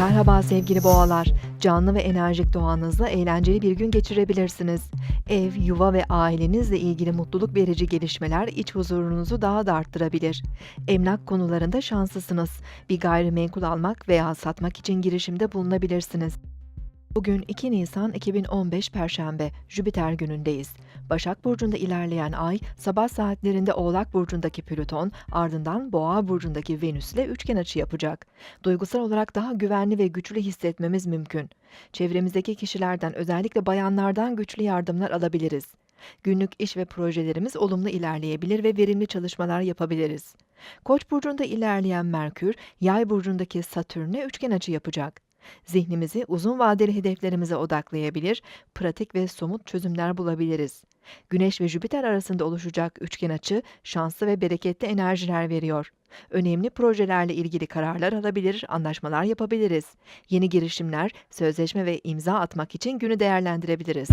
Merhaba sevgili boğalar. Canlı ve enerjik doğanızla eğlenceli bir gün geçirebilirsiniz. Ev, yuva ve ailenizle ilgili mutluluk verici gelişmeler iç huzurunuzu daha da arttırabilir. Emlak konularında şanslısınız. Bir gayrimenkul almak veya satmak için girişimde bulunabilirsiniz. Bugün 2 Nisan 2015 Perşembe, Jüpiter günündeyiz. Başak Burcu'nda ilerleyen ay, sabah saatlerinde Oğlak Burcu'ndaki Plüton, ardından Boğa Burcu'ndaki Venüs ile üçgen açı yapacak. Duygusal olarak daha güvenli ve güçlü hissetmemiz mümkün. Çevremizdeki kişilerden, özellikle bayanlardan güçlü yardımlar alabiliriz. Günlük iş ve projelerimiz olumlu ilerleyebilir ve verimli çalışmalar yapabiliriz. Koç burcunda ilerleyen Merkür, Yay burcundaki Satürn'e üçgen açı yapacak. Zihnimizi uzun vadeli hedeflerimize odaklayabilir, pratik ve somut çözümler bulabiliriz. Güneş ve Jüpiter arasında oluşacak üçgen açı şanslı ve bereketli enerjiler veriyor. Önemli projelerle ilgili kararlar alabilir, anlaşmalar yapabiliriz. Yeni girişimler, sözleşme ve imza atmak için günü değerlendirebiliriz.